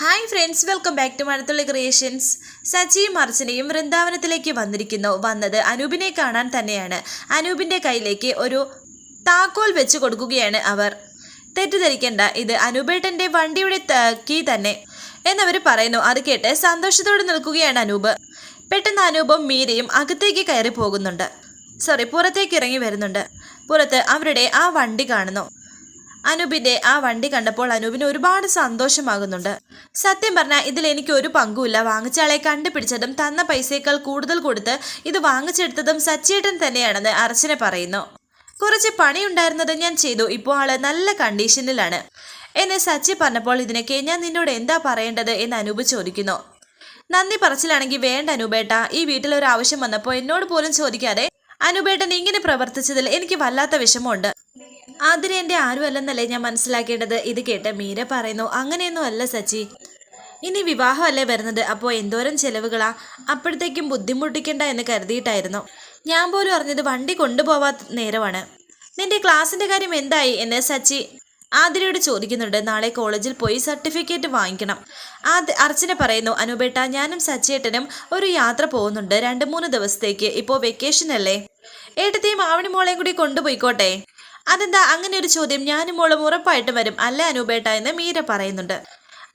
Hi friends welcome back to Mazhathulli creations സച്ചിയും അർച്ചനയും വൃന്ദാവനത്തിലേക്ക് വന്നിരിക്കുന്നു. വന്നത് അനൂപിനെ കാണാൻ തന്നെയാണ്. അനൂപിന്റെ കയ്യിലേക്ക് ഒരു താക്കോൽ വെച്ച് കൊടുക്കുകയാണ് അവർ. തെറ്റിദ്ധരിക്കേണ്ട ഇത് അനൂപേട്ടന്റെ വണ്ടിയുടെ കീ തന്നെ എന്നവർ പറയുന്നു. അത് കേട്ട് സന്തോഷത്തോടെ നിൽക്കുകയാണ് അനൂപ്. പെട്ടെന്ന് അനൂപും മീരയും അകത്തേക്ക് കയറി പോകുന്നുണ്ട് സോറി പുറത്തേക്ക് ഇറങ്ങി വരുന്നുണ്ട്. പുറത്ത് അവരുടെ ആ വണ്ടി കാണുന്നു. അനൂപിന്റെ ആ വണ്ടി കണ്ടപ്പോൾ അനൂപിന് ഒരുപാട് സന്തോഷമാകുന്നുണ്ട്. സത്യം പറഞ്ഞാൽ ഇതിൽ എനിക്ക് ഒരു പങ്കുമില്ല. വാങ്ങിച്ചയാളെ കണ്ടുപിടിച്ചതും തന്ന പൈസയേക്കാൾ കൂടുതൽ കൊടുത്ത് ഇത് വാങ്ങിച്ചെടുത്തതും സച്ചേട്ടൻ തന്നെയാണെന്ന് അർച്ചന പറയുന്നു. കുറച്ച് പണിയുണ്ടായിരുന്നത് ഞാൻ ചെയ്തു. ഇപ്പോൾ ആൾ നല്ല കണ്ടീഷനിലാണ്. എന്നെ സച്ചി പറഞ്ഞപ്പോൾ ഇതിനൊക്കെ ഞാൻ നിന്നോട് എന്താ പറയേണ്ടത് എന്ന് അനൂപ് ചോദിക്കുന്നു. നന്ദി പറച്ചിലാണെങ്കിൽ വേണ്ട അനൂപേട്ട. ഈ വീട്ടിൽ ഒരു ആവശ്യം വന്നപ്പോൾ എന്നോട് പോലും ചോദിക്കാതെ അനൂപേട്ടൻ ഇങ്ങനെ പ്രവർത്തിച്ചതിൽ എനിക്ക് വല്ലാത്ത വിഷമമുണ്ട്. അതിന് എന്റെ ആരുമല്ലെന്നല്ലേ ഞാൻ മനസ്സിലാക്കേണ്ടത്? ഇത് കേട്ട് മീര പറയുന്നു അങ്ങനെയൊന്നും അല്ല സച്ചി. ഇനി വിവാഹമല്ലേ വരുന്നത്? അപ്പോൾ എന്തോരം ചെലവുകളാ? അപ്പോഴത്തേക്കും ബുദ്ധിമുട്ടിക്കണ്ട എന്ന് കരുതിയിട്ടായിരുന്നു. ഞാൻ പോലും അറിഞ്ഞത് വണ്ടി കൊണ്ടുപോവാത്ത നേരമാണ്. നിന്റെ ക്ലാസ്സിന്റെ കാര്യം എന്തായി എന്ന് സച്ചി? ആതിരയോട് ചോദിക്കുന്നുണ്ട് നാളെ കോളേജിൽ പോയി സർട്ടിഫിക്കറ്റ് വാങ്ങിക്കണം. ആദ് അർച്ചന പറയുന്നു അനുപേട്ട ഞാനും സച്ചിയേട്ടനും ഒരു യാത്ര പോകുന്നുണ്ട്. രണ്ട് മൂന്ന് ദിവസത്തേക്ക്. ഇപ്പോൾ വെക്കേഷൻ അല്ലേ? ഏട്ടത്തെയും ആവണി മോളെയും കൂടി കൊണ്ടുപോയിക്കോട്ടെ. അതെന്താ? അങ്ങനെ ഒരു ചോദ്യം ഞാനും മോളും ഉറപ്പായിട്ടും വരും. അല്ല അനൂപേട്ട എന്ന് മീര പറയുന്നുണ്ട്.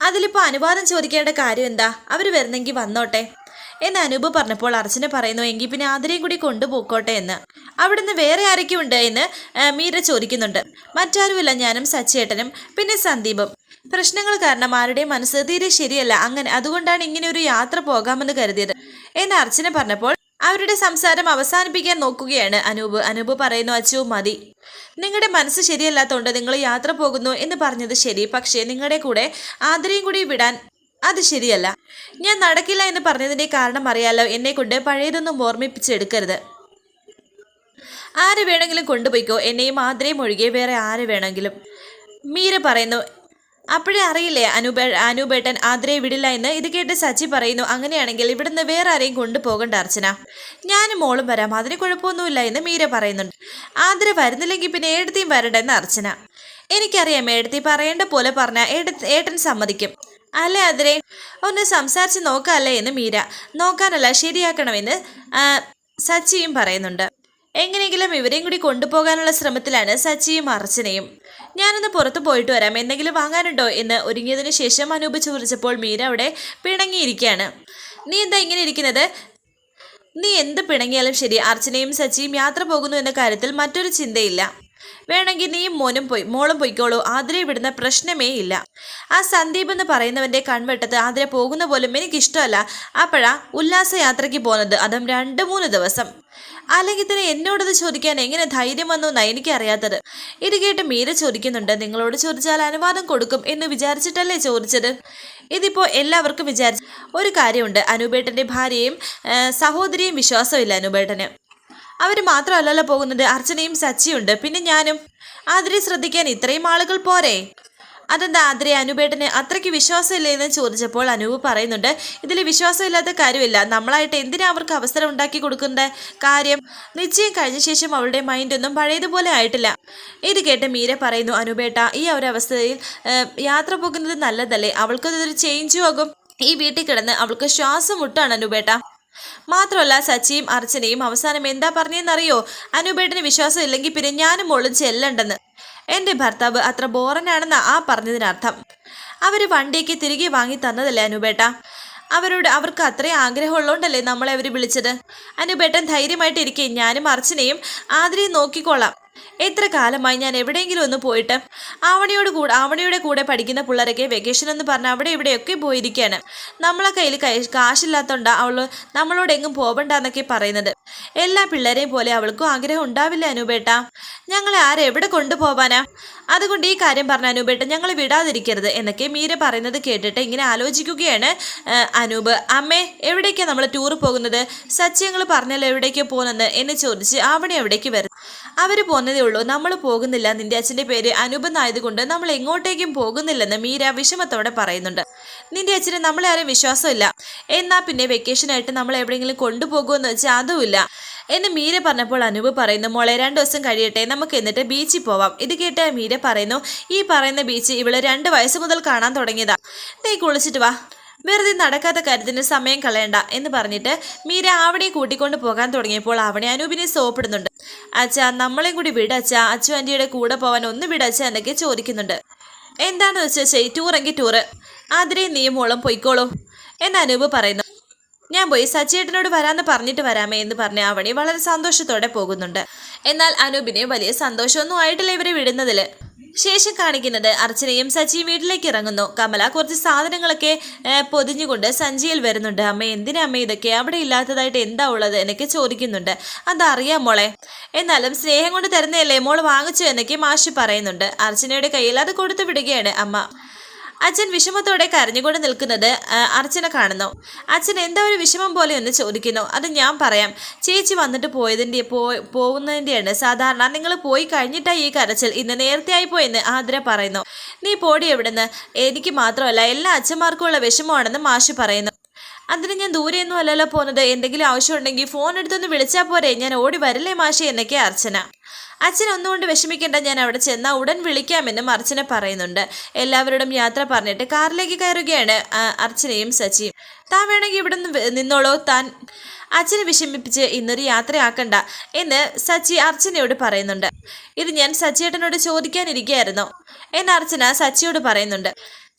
അതിലിപ്പോൾ അനുവാദം ചോദിക്കേണ്ട കാര്യം എന്താ? അവർ വരുന്നെങ്കിൽ വന്നോട്ടെ. എന്ന് അനൂപ് പറഞ്ഞപ്പോൾ അർച്ചന പറയുന്നു എങ്കിൽ പിന്നെ ആതിരയും കൂടി കൊണ്ടുപോക്കോട്ടെ എന്ന്. അവിടുന്ന് വേറെ ആരൊക്കെ ഉണ്ട് എന്ന് മീര ചോദിക്കുന്നുണ്ട്. മറ്റാരുമില്ല ഞാനും സച്ചേട്ടനും പിന്നെ സന്ദീപും. പ്രശ്നങ്ങൾ കാരണം ആരുടെയും മനസ്സ് തീരെ ശരിയല്ല. അങ്ങനെ അതുകൊണ്ടാണ് ഇങ്ങനെ ഒരു യാത്ര പോകാമെന്ന് കരുതിയത്. എന്ന് അർച്ചന പറഞ്ഞപ്പോൾ അവരുടെ സംസാരം അവസാനിപ്പിക്കാൻ നോക്കുകയാണ് അനൂപ്. അനൂപ് പറയുന്നു അച്ചു മതി. നിങ്ങളുടെ മനസ്സ് ശരിയല്ലാത്തതുകൊണ്ട് നിങ്ങൾ യാത്ര പോകുന്നു എന്ന് പറഞ്ഞത് ശരി. പക്ഷേ നിങ്ങളുടെ കൂടെ ആദരയും കൂടി വിടാൻ അത് ശരിയല്ല. ഞാൻ നടക്കില്ല എന്ന് പറഞ്ഞതിന്റെ കാരണം അറിയാലോ എന്നെ കൊണ്ട് പഴയതൊന്നും ഓർമ്മിപ്പിച്ചെടുക്കരുത്. ആര് വേണമെങ്കിലും കൊണ്ടുപോയിക്കോ. എന്നെയും ആദരയും ഒഴികെ വേറെ ആര് വേണമെങ്കിലും. മീര പറയുന്നു അപ്പോഴേ അറിയില്ലേ അനുബ അനുബേട്ടൻ ആതിരയെ വിടില്ല എന്ന്? ഇത് കേട്ട് സച്ചി പറയുന്നു അങ്ങനെയാണെങ്കിൽ ഇവിടുന്ന് വേറെ ആരെയും കൊണ്ടുപോകണ്ട അർച്ചന. ഞാനും മോളും വരാം. അതിന് കുഴപ്പമൊന്നുമില്ല എന്ന് മീര പറയുന്നുണ്ട്. ആതിര വരുന്നില്ലെങ്കിൽ പിന്നെ ഏടത്തിയും വരണ്ടെന്ന് അർച്ചന. എനിക്കറിയാം ഏടത്തി പറയേണ്ട പോലെ പറഞ്ഞ ഏട്ടൻ സമ്മതിക്കും. അല്ലേ അതിരെ ഒന്ന് സംസാരിച്ച് നോക്കാമല്ലേ എന്ന് മീര. നോക്കാനല്ല ശരിയാക്കണമെന്ന് സച്ചിയും പറയുന്നുണ്ട്. എങ്ങനെയെങ്കിലും ഇവരെയും കൂടി കൊണ്ടുപോകാനുള്ള ശ്രമത്തിലാണ് സച്ചിയും അർച്ചനയും. ഞാനൊന്ന് പുറത്തു പോയിട്ട് വരാം. എന്തെങ്കിലും വാങ്ങാനുണ്ടോ? എന്ന് ഒരുങ്ങിയതിന് ശേഷം അനൂപ് ചോദിച്ചപ്പോൾ മീര അവിടെ പിണങ്ങിയിരിക്കുകയാണ്. നീ എന്താ ഇങ്ങനെ ഇരിക്കുന്നത്? നീ എന്ത് പിണങ്ങിയാലും ശരി അർച്ചനയും സച്ചിയും യാത്ര പോകുന്നു എന്ന കാര്യത്തിൽ മറ്റൊരു ചിന്തയില്ല. വേണമെങ്കിൽ നീ മോനും പോയി മോളും പോയിക്കോളൂ. ആതിരെ വിടുന്ന പ്രശ്നമേ ഇല്ല. ആ സന്ദീപ് എന്ന് പറയുന്നവന്റെ കൺവെട്ടത്ത് ആതിരെ പോകുന്ന പോലും എനിക്കിഷ്ടമല്ല. അപ്പോഴാ ഉല്ലാസയാത്രയ്ക്ക് പോകുന്നത് അതും രണ്ട് മൂന്ന് ദിവസം. അല്ലെങ്കിൽ തന്നെ എന്നോടത് ചോദിക്കാൻ എങ്ങനെ ധൈര്യം വന്നു എന്നാ എനിക്കറിയാത്തത്. ഇത് കേട്ട് മീര ചോദിക്കുന്നുണ്ട് നിങ്ങളോട് ചോദിച്ചാൽ അനുവാദം കൊടുക്കും എന്ന് വിചാരിച്ചിട്ടല്ലേ ചോദിച്ചത്? ഇതിപ്പോൾ എല്ലാവർക്കും വിചാരിച്ചു ഒരു കാര്യമുണ്ട്. അനുപേട്ടന്റെ ഭാര്യയും സഹോദരിയും വിശ്വാസമില്ല അനുപേട്ടന്. അവർ മാത്രമല്ലല്ലോ പോകുന്നത്. അർച്ചനയും സച്ചിയുണ്ട് പിന്നെ ഞാനും. ആതിരെ ശ്രദ്ധിക്കാൻ ഇത്രയും ആളുകൾ പോരെ? അതെന്താ ആതിരെ? അനുപേട്ടന് അത്രയ്ക്ക് വിശ്വാസമില്ലേ എന്ന് ചോദിച്ചപ്പോൾ അനൂപ് പറയുന്നുണ്ട്. ഇതിൽ വിശ്വാസമില്ലാത്ത കാര്യമില്ല. നമ്മളായിട്ട് എന്തിനാ അവർക്ക് അവസരം ഉണ്ടാക്കി കൊടുക്കുന്നത്? കാര്യം നിശ്ചയം കഴിഞ്ഞ ശേഷം അവളുടെ മൈൻഡൊന്നും പഴയതുപോലെ ആയിട്ടില്ല. ഇത് കേട്ട് മീര പറയുന്നു അനുപേട്ട ഈ ഒരവസ്ഥയിൽ യാത്ര പോകുന്നത് നല്ലതല്ലേ? അവൾക്കതൊരു ചേഞ്ചും ആകും. ഈ വീട്ടിൽ കിടന്ന് അവൾക്ക് ശ്വാസം മുട്ടാണ് അനുപേട്ട. മാത്രമല്ല സച്ചിയും അർച്ചനയും അവസാനം എന്താ പറഞ്ഞെന്നറിയോ അനുപേട്ടന് വിശ്വാസം ഇല്ലെങ്കിൽ പിന്നെ ഞാനും മോളും ചെല്ലണ്ടെന്ന്. എന്റെ ഭർത്താവ് അത്ര ബോറനാണെന്ന് ആ പറഞ്ഞതിനർത്ഥം. അവർ വണ്ടിയൊക്കെ തിരികെ വാങ്ങി തന്നതല്ലേ അനുപേട്ട? അവരോട് അവർക്ക് അത്രയും ആഗ്രഹമുള്ളതുകൊണ്ടല്ലേ നമ്മളെ അവർ വിളിച്ചത്? അനുപേട്ടൻ ധൈര്യമായിട്ട് ഇരിക്കെ ഞാനും അർച്ചനയും ആതിരയും നോക്കിക്കോളാം. എത്ര കാലമായി ഞാൻ എവിടെയെങ്കിലും ഒന്ന് പോയിട്ട് ആവണിയോട് കൂടെ ആവണിയുടെ കൂടെ പഠിക്കുന്ന പിള്ളേരൊക്കെ വെക്കേഷൻ എന്ന് പറഞ്ഞ് അവിടെ ഇവിടെയൊക്കെ പോയിരിക്കുകയാണ് നമ്മളെ കയ്യിൽ കൈ കാശില്ലാത്തോണ്ടാ അവൾ നമ്മളോട് എങ്ങും പോകണ്ടെന്നൊക്കെ പറയുന്നത്. എല്ലാ പിള്ളേരെയും പോലെ അവൾക്കും ആഗ്രഹം ഉണ്ടാവില്ല അനുപേട്ട? ഞങ്ങളെ ആരെവിടെ കൊണ്ടുപോവാനാ? അതുകൊണ്ട് ഈ കാര്യം പറഞ്ഞ അനൂപേട്ട ഞങ്ങൾ വിടാതിരിക്കരുത് എന്നൊക്കെ മീര പറയുന്നത് കേട്ടിട്ട് ഇങ്ങനെ ആലോചിക്കുകയാണ് അനൂപ്. അമ്മേ എവിടേക്കാണ് നമ്മൾ ടൂർ പോകുന്നത്? സച്ചിയങ്ങൾ പറഞ്ഞല്ലോ എവിടേക്കാണ് പോകുന്നത് എന്നെ ചോദിച്ച് അവിടെ എവിടേക്ക് വരും അവർ പോന്നതേ ഉള്ളൂ. നമ്മൾ പോകുന്നില്ല. നിന്റെ അച്ഛന്റെ പേര് അനൂപ് എന്നായതുകൊണ്ട് നമ്മൾ എങ്ങോട്ടേക്കും പോകുന്നില്ലെന്ന് മീര വിഷമത്തോടെ പറയുന്നുണ്ട്. നിന്റെ അച്ഛന് നമ്മളെ ആരും വിശ്വാസമില്ല. എന്നാൽ പിന്നെ വെക്കേഷനായിട്ട് നമ്മൾ എവിടെയെങ്കിലും കൊണ്ടുപോകുമെന്ന് വെച്ചാൽ അതുമില്ല. എന്ന് മീര പറഞ്ഞപ്പോൾ അനൂപ് പറയുന്നു മോളെ രണ്ട് ദിവസം കഴിയട്ടെ. നമുക്ക് എന്നിട്ട് ബീച്ചിൽ പോവാം. ഇത് കേട്ട മീര പറയുന്നു ഈ പറയുന്ന ബീച്ച് ഇവൾ രണ്ട് വയസ്സ് മുതൽ കാണാൻ തുടങ്ങിയതാ. നീ കുളിച്ചിട്ട് വാ. വെറുതെ നടക്കാത്ത കാര്യത്തിന് സമയം കളയണ്ട എന്ന് പറഞ്ഞിട്ട് മീര ആവണയെ കൂട്ടിക്കൊണ്ട് പോകാൻ തുടങ്ങിയപ്പോൾ അവനെ അനൂപിനെ സോപ്പിടുന്നുണ്ട്. അച്ഛാ നമ്മളെയും കൂടി വിടച്ച അച്ചു ആന്റിയുടെ കൂടെ പോവാൻ ഒന്ന് വിടച്ച എന്നൊക്കെ ചോദിക്കുന്നുണ്ട്. എന്താണെന്ന് വെച്ചാൽ ശരി ടൂറെങ്കിൽ ടൂറ് ആതിരെ നീയും മോളും പൊയ്ക്കോളൂ എന്ന് അനൂപ് പറയുന്നു. ഞാൻ പോയി സച്ചേട്ടനോട് വരാമെന്ന് പറഞ്ഞിട്ട് വരാമേ എന്ന് പറഞ്ഞ അവണി വളരെ സന്തോഷത്തോടെ പോകുന്നുണ്ട്. എന്നാൽ അനൂപിനെ വലിയ സന്തോഷമൊന്നും ആയിട്ടില്ല ഇവരെ വിടുന്നതിൽ ശേഷം കാണിക്കുന്നത് അർച്ചനയും സച്ചി വീട്ടിലേക്ക് ഇറങ്ങുന്നു. കമല കുറച്ച് സാധനങ്ങളൊക്കെ പൊതിഞ്ഞുകൊണ്ട് സഞ്ചിയിൽ വരുന്നുണ്ട്. അമ്മ എന്തിനാ അമ്മ ഇതൊക്കെ? അവിടെ ഇല്ലാത്തതായിട്ട് എന്താ ഉള്ളത് എന്നൊക്കെ ചോദിക്കുന്നുണ്ട്. അതറിയാം മോളെ. എന്നാലും സ്നേഹം കൊണ്ട് തരുന്നതല്ലേ മോൾ വാങ്ങിച്ചു എന്നൊക്കെ മാഷി പറയുന്നുണ്ട്. അർച്ചനയുടെ കയ്യിൽ അത് കൊടുത്തു വിടുകയാണ് അമ്മ. അച്ഛൻ വിഷമത്തോടെ കരഞ്ഞുകൊണ്ട് നിൽക്കുന്നത് അർച്ചന കാണുന്നു. അച്ഛൻ എന്താ ഒരു വിഷമം പോലെ ഒന്ന് ചോദിക്കുന്നു. അത് ഞാൻ പറയാം. ചേച്ചി വന്നിട്ട് പോയതിന്റെ പോകുന്നതിന്റെയാണ്. സാധാരണ നിങ്ങൾ പോയി കഴിഞ്ഞിട്ടാ ഈ കരച്ചിൽ. ഇന്ന് നേരത്തെ ആയിപ്പോയെന്ന് ആതിര പറയുന്നു. നീ പോടി എവിടുന്ന്? എനിക്ക് മാത്രമല്ല എല്ലാ അച്ഛന്മാർക്കും ഉള്ള വിഷമമാണെന്ന് മാഷി പറയുന്നു. അതിന് ഞാൻ ദൂരെയൊന്നും അല്ലല്ലോ പോകുന്നത്. എന്തെങ്കിലും ആവശ്യമുണ്ടെങ്കിൽ ഫോൺ എടുത്തൊന്ന് വിളിച്ചാൽ പോരെ. ഞാൻ ഓടി വരില്ലേ മാഷി? എന്നൊക്കെ അർച്ചന. അച്ഛൻ ഒന്നുകൊണ്ട് വിഷമിക്കേണ്ട ഞാൻ അവിടെ ചെന്നാൽ ഉടൻ വിളിക്കാമെന്നും അർച്ചന പറയുന്നുണ്ട്. എല്ലാവരോടും യാത്ര പറഞ്ഞിട്ട് കാറിലേക്ക് കയറുകയാണ് അർച്ചനയും സച്ചിയും. താൻ വേണമെങ്കിൽ ഇവിടെ നിന്നോളോ താൻ അച്ഛനെ വിഷമിപ്പിച്ച് ഇന്നൊരു യാത്രയാക്കണ്ട എന്ന് സച്ചി അർച്ചനയോട് പറയുന്നുണ്ട്. ഇത് ഞാൻ സച്ചിയേട്ടനോട് ചോദിക്കാനിരിക്കുകയായിരുന്നു എന്ന് അർച്ചന സച്ചിയോട് പറയുന്നുണ്ട്.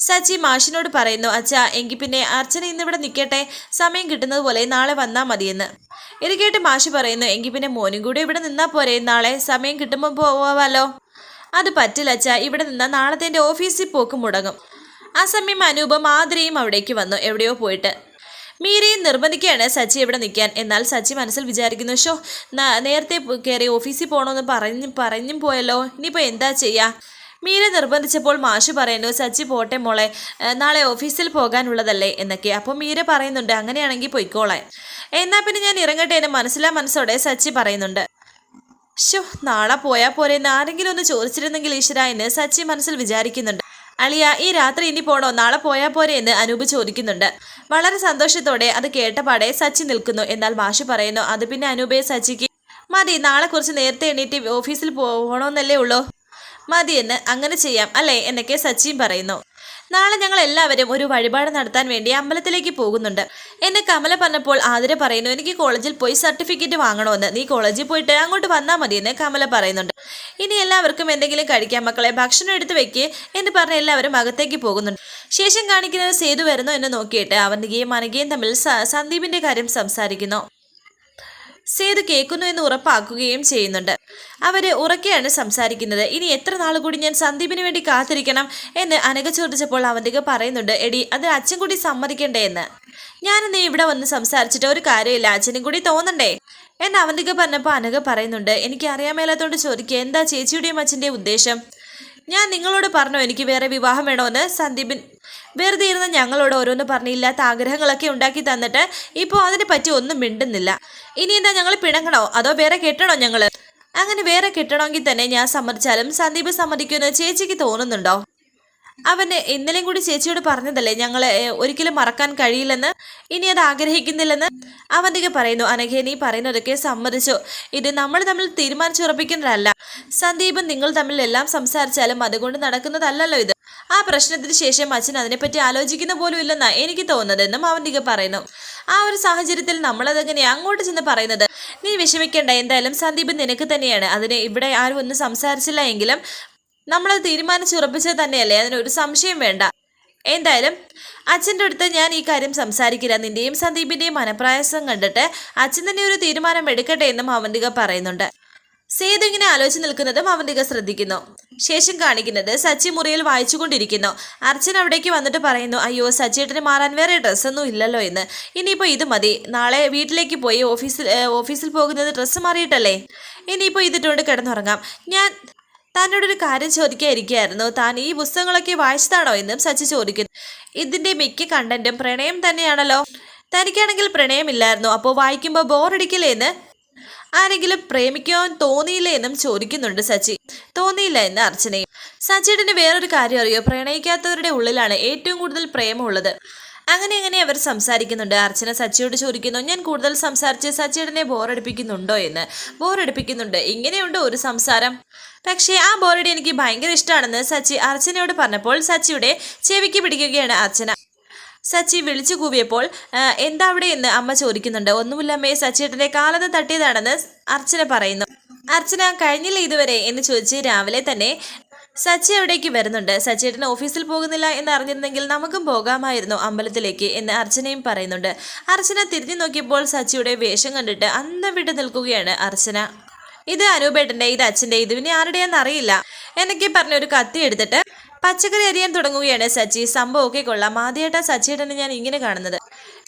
സച്ചി മാഷിനോട് പറയുന്നു അച്ഛാ എങ്കിൽ പിന്നെ അർച്ചന ഇന്നിവിടെ നിൽക്കട്ടെ സമയം കിട്ടുന്നത് പോലെ നാളെ വന്നാൽ മതിയെന്ന്. ഇത് കേട്ട് മാഷി പറയുന്നു എങ്കിൽ പിന്നെ മോനും കൂടെ ഇവിടെ നിന്നാൽ പോരെ? നാളെ സമയം കിട്ടുമ്പോൾ പോവാമല്ലോ അത് പറ്റില്ല അച്ഛാ. ഇവിടെ നിന്നാൽ നാളത്തെ എന്റെ ഓഫീസിൽ പോക്ക് മുടങ്ങും. ആ സമയം അനൂപം ആതിരയും അവിടേക്ക് വന്നു എവിടെയോ പോയിട്ട്. മീരയും നിർബന്ധിക്കുകയാണ് സച്ചി ഇവിടെ നിൽക്കാൻ എന്നാൽ സച്ചി മനസ്സിൽ വിചാരിക്കുന്നു ഷോ നേരത്തെ കയറി ഓഫീസിൽ പോകണമെന്ന് പറഞ്ഞ് പറഞ്ഞും പോയല്ലോ. ഇനിയിപ്പോൾ എന്താ ചെയ്യുക മീര നിർബന്ധിച്ചപ്പോൾ മാഷ് പറയുന്നു സച്ചി പോട്ടെ മോളെ നാളെ ഓഫീസിൽ പോകാനുള്ളതല്ലേ എന്നൊക്കെ. അപ്പോൾ മീര പറയുന്നുണ്ട് അങ്ങനെയാണെങ്കിൽ പൊയ്ക്കോളെ എന്നാൽ പിന്നെ ഞാൻ ഇറങ്ങട്ടെ എന്ന് മനസ്സിലാ മനസ്സോടെ സച്ചി പറയുന്നുണ്ട്. ഷോ നാളെ പോയാൽ പോരെ എന്ന് ആരെങ്കിലും ഒന്ന് ചോദിച്ചിരുന്നെങ്കിൽ ഈശ്വര എന്ന് സച്ചി മനസ്സിൽ വിചാരിക്കുന്നുണ്ട്. അളിയ ഈ രാത്രി ഇനി പോണോ? നാളെ പോയാൽ പോരെ എന്ന് അനൂപ് ചോദിക്കുന്നുണ്ട്. വളരെ സന്തോഷത്തോടെ അത് കേട്ടപാടെ സച്ചി നിൽക്കുന്നു. എന്നാൽ മാഷ് പറയുന്നു അത് പിന്നെ അനൂപയെ സച്ചിക്ക് മതി. നാളെ കുറച്ച് നേരത്തെ എണീറ്റ് ഓഫീസിൽ പോകണമെന്നല്ലേ ഉള്ളൂ. മതി എന്ന് അങ്ങനെ ചെയ്യാം അല്ലേ? എന്നൊക്കെ സച്ചിൻ പറയുന്നു. നാളെ ഞങ്ങൾ എല്ലാവരും ഒരു വഴിപാട് നടത്താൻ വേണ്ടി അമ്പലത്തിലേക്ക് പോകുന്നുണ്ട്. എന്നെ കമല പറഞ്ഞപ്പോൾ ആതിര പറയുന്നു എനിക്ക് കോളേജിൽ പോയി സർട്ടിഫിക്കറ്റ് വാങ്ങണമെന്ന്. നീ കോളേജിൽ പോയിട്ട് അങ്ങോട്ട് വന്നാൽ മതിയെന്ന് കമല പറയുന്നുണ്ട്. ഇനി എല്ലാവർക്കും എന്തെങ്കിലും കഴിക്കാം മക്കളെ. ഭക്ഷണം എടുത്ത് വെക്ക് എന്ന് പറഞ്ഞ് എല്ലാവരും അകത്തേക്ക് പോകുന്നുണ്ട്. ശേഷം കാണിക്കുന്നത് സേതു വരുന്നു എന്ന് നോക്കിയിട്ട് അവന്തികയും അനകയും തമ്മിൽ സന്ദീപിന്റെ കാര്യം സംസാരിക്കുന്നു. സേതു കേൾക്കുന്നു എന്ന് ഉറപ്പാക്കുകയും ചെയ്യുന്നുണ്ട്. അവർ ഉറക്കെയാണ് സംസാരിക്കുന്നത്. ഇനി എത്ര നാൾ കൂടി ഞാൻ സന്ദീപിന് വേണ്ടി കാത്തിരിക്കണം എന്ന് അനഘ ചോദിച്ചപ്പോൾ അവന്തിക പറയുന്നുണ്ട് എടി അത് അച്ഛൻ കൂടി സമ്മതിക്കണ്ടേ എന്ന്. ഞാനിന്ന് ഇവിടെ വന്ന് സംസാരിച്ചിട്ട് ഒരു കാര്യമില്ല അച്ഛനും കൂടി തോന്നണ്ടേ? എന്ന് അവന്തിക പറഞ്ഞപ്പോൾ അനഘ പറയുന്നുണ്ട് എനിക്ക് അറിയാൻ മേലാത്തോണ്ട് ചോദിക്കുക എന്താ ചേച്ചിയുടെയും അച്ഛന്റെയും ഉദ്ദേശം? ഞാൻ നിങ്ങളോട് പറഞ്ഞു എനിക്ക് വേറെ വിവാഹം വേണമെന്ന് സന്ദീപിൻ വെറുതെ ഇരുന്ന് ഞങ്ങളോട് ഓരോന്ന് പറഞ്ഞില്ലാത്ത ആഗ്രഹങ്ങളൊക്കെ ഉണ്ടാക്കി തന്നിട്ട് ഇപ്പോൾ അതിനെ പറ്റി ഒന്നും മിണ്ടുന്നില്ല. ഇനി എന്താ ഞങ്ങൾ പിണങ്ങണോ? അതോ വേറെ കെട്ടണോ ഞങ്ങൾ അങ്ങനെ വേറെ കെട്ടണമെങ്കിൽ തന്നെ ഞാൻ സമ്മതിച്ചാലും സന്ദീപ് സമ്മതിക്കുമെന്ന് ചേച്ചിക്ക് തോന്നുന്നുണ്ടോ? അവന് ഇന്നലെയും കൂടി ചേച്ചിയോട് പറഞ്ഞതല്ലേ ഞങ്ങൾ ഒരിക്കലും മറക്കാൻ കഴിയില്ലെന്ന്? ഇനി അത് ആഗ്രഹിക്കുന്നില്ലെന്ന്? അവന്തിക പറയുന്നു അനഘ നീ പറയുന്നതൊക്കെ സമ്മതിച്ചു. ഇത് നമ്മൾ തമ്മിൽ തീരുമാനിച്ചുറപ്പിക്കുന്നതല്ല. സന്ദീപും നിങ്ങൾ തമ്മിൽ എല്ലാം സംസാരിച്ചാലും അതുകൊണ്ട് നടക്കുന്നതല്ലല്ലോ ഇത്. ആ പ്രശ്നത്തിന് ശേഷം അച്ഛൻ അതിനെപ്പറ്റി ആലോചിക്കുന്ന പോലും ഇല്ലെന്നാ എനിക്ക് തോന്നുന്നതെന്നും അവന്തിക പറയുന്നു. ആ ഒരു സാഹചര്യത്തിൽ നമ്മളതെങ്ങനെയാ അങ്ങോട്ട് ചെന്ന് പറയുന്നത്? നീ വിഷമിക്കേണ്ട എന്തായാലും സന്ദീപ് നിനക്ക് തന്നെയാണ്. അതിന് ഇവിടെ ആരും ഒന്നും സംസാരിച്ചില്ല എങ്കിലും നമ്മളത് തീരുമാനിച്ചുറപ്പിച്ചത് തന്നെയല്ലേ? അതിനൊരു സംശയം വേണ്ട. എന്തായാലും അച്ഛന്റെ അടുത്ത് ഞാൻ ഈ കാര്യം സംസാരിക്കില്ല. നിന്റെയും സന്ദീപിന്റെയും മനപ്രയാസം കണ്ടിട്ട് അച്ഛൻ തന്നെ ഒരു തീരുമാനം എടുക്കട്ടെ എന്നും അവന്തിക പറയുന്നുണ്ട്. സേതു ഇങ്ങനെ ആലോചിച്ച് നിൽക്കുന്നതും അവന്തിക ശ്രദ്ധിക്കുന്നു. ശേഷം കാണിക്കുന്നത് സച്ചി മുറിയിൽ വായിച്ചുകൊണ്ടിരിക്കുന്നു. അർച്ചൻ അവിടേക്ക് വന്നിട്ട് പറയുന്നു അയ്യോ സച്ചിയേട്ടന് മാറാൻ വേറെ ഡ്രസ്സൊന്നും ഇല്ലല്ലോ എന്ന്. ഇനിയിപ്പോൾ ഇത് മതി. നാളെ വീട്ടിലേക്ക് പോയി ഓഫീസിൽ ഓഫീസിൽ പോകുന്നത് ഡ്രസ്സ് മാറിയിട്ടല്ലേ? ഇനിയിപ്പോൾ ഇതിട്ടുകൊണ്ട് കിടന്നുറങ്ങാം. ഞാൻ തന്നോടൊരു കാര്യം ചോദിക്കായിരിക്കുകയായിരുന്നു താൻ ഈ പുസ്തകങ്ങളൊക്കെ വായിച്ചതാണോ എന്നും സച്ചി ചോദിക്കുന്നു. ഇതിന്റെ മിക്ക കണ്ടന്റും പ്രണയം തന്നെയാണല്ലോ. തനിക്കാണെങ്കിൽ പ്രണയമില്ലായിരുന്നു. അപ്പോൾ വായിക്കുമ്പോൾ ബോറടിക്കില്ലേ എന്ന് ആരെങ്കിലും പ്രേമിക്കാൻ തോന്നിയില്ലേ എന്നും ചോദിക്കുന്നുണ്ട് സച്ചി. തോന്നിയില്ല എന്ന് അർച്ചനയും. സച്ചിയുടെ വേറൊരു കാര്യം അറിയോ? പ്രണയിക്കാത്തവരുടെ ഉള്ളിലാണ് ഏറ്റവും കൂടുതൽ പ്രേമമുള്ളത്. അങ്ങനെ അങ്ങനെ അവർ സംസാരിക്കുന്നുണ്ട്. അർച്ചന സച്ചിയോട് ചോദിക്കുന്നു ഞാൻ കൂടുതൽ സംസാരിച്ച് സച്ചിയേട്ടനെ ബോറടിപ്പിക്കുന്നുണ്ടോ എന്ന്? ബോറടിപ്പിക്കുന്നുണ്ട്. ഇങ്ങനെയുണ്ടോ ഒരു സംസാരം? പക്ഷേ ആ ബോറടി എനിക്ക് ഭയങ്കര ഇഷ്ടമാണെന്ന് സച്ചി അർച്ചനയോട് പറഞ്ഞപ്പോൾ സച്ചിയുടെ ചെവിക്ക് പിടിക്കുകയാണ് അർച്ചന. സച്ചി വിളിച്ചു കൂവിയപ്പോൾ എന്താ അവിടെ? എന്ന് അമ്മ ചോദിക്കുന്നുണ്ട്. ഒന്നുമില്ലമ്മയെ സച്ചിയേട്ടന്റെ കാലത്ത് തട്ടിയതാണെന്ന് അർച്ചന പറയുന്നു. അർച്ചന കഴിഞ്ഞില്ല ഇതുവരെ? എന്ന് ചോദിച്ച് രാവിലെ തന്നെ സച്ചി അവിടേക്ക് വരുന്നുണ്ട്. സച്ചിയേട്ടൻ ഓഫീസിൽ പോകുന്നില്ല എന്ന് അറിഞ്ഞിരുന്നെങ്കിൽ നമുക്കും പോകാമായിരുന്നു അമ്പലത്തിലേക്ക് എന്ന് അർച്ചനയും പറയുന്നുണ്ട്. അർച്ചന തിരിഞ്ഞു നോക്കിയപ്പോൾ സച്ചിയുടെ വേഷം കണ്ടിട്ട് അന്തം വിട്ടു നിൽക്കുകയാണ് അർച്ചന. ഇത് അനൂപേട്ടന്റെ ഇത് അച്ഛന്റെ ഇത് പിന്നെ ആരുടെയെന്ന് അറിയില്ല. എന്നൊക്കെ പറഞ്ഞ ഒരു കത്തി എടുത്തിട്ട് പച്ചക്കറി അരിയാൻ തുടങ്ങുകയാണ് സച്ചി. സംഭവം ഒക്കെ കൊള്ളാം. ആദ്യമായിട്ടാ സച്ചിയേട്ടനെ ഞാൻ ഇങ്ങനെ കാണുന്നത്.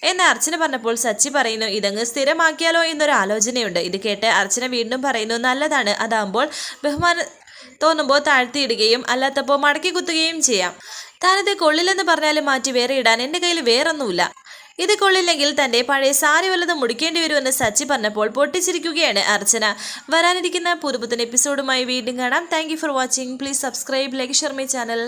എന്ന് അർച്ചന പറഞ്ഞപ്പോൾ സച്ചി പറയുന്നു ഇതങ്ങ് സ്ഥിരമാക്കിയാലോ എന്നൊരു ആലോചനയുണ്ട്. ഇത് കേട്ട് അർച്ചന വീണ്ടും പറയുന്നു നല്ലതാണ്. അതാകുമ്പോൾ ബഹുമാന തോന്നുമ്പോൾ താഴ്ത്തിയിടുകയും അല്ലാത്തപ്പോൾ മടക്കി കുത്തുകയും ചെയ്യാം. താനത് കൊള്ളില്ലെന്ന് പറഞ്ഞാലും മാറ്റി വേറെ ഇടാൻ എന്റെ കയ്യിൽ വേറൊന്നുമില്ല. ഇത് കൊള്ളില്ലെങ്കിൽ തന്റെ പഴയ സാരി വല്ലതും മുടിക്കേണ്ടി വരുമെന്ന് സച്ചി പറഞ്ഞപ്പോൾ പൊട്ടിച്ചിരിക്കുകയാണ് അർച്ചന. വരാനിരിക്കുന്ന പുതുപുത്തൻ എപ്പിസോഡുമായി വീണ്ടും കാണാം. Thank for watching please subscribe like Sharmi channel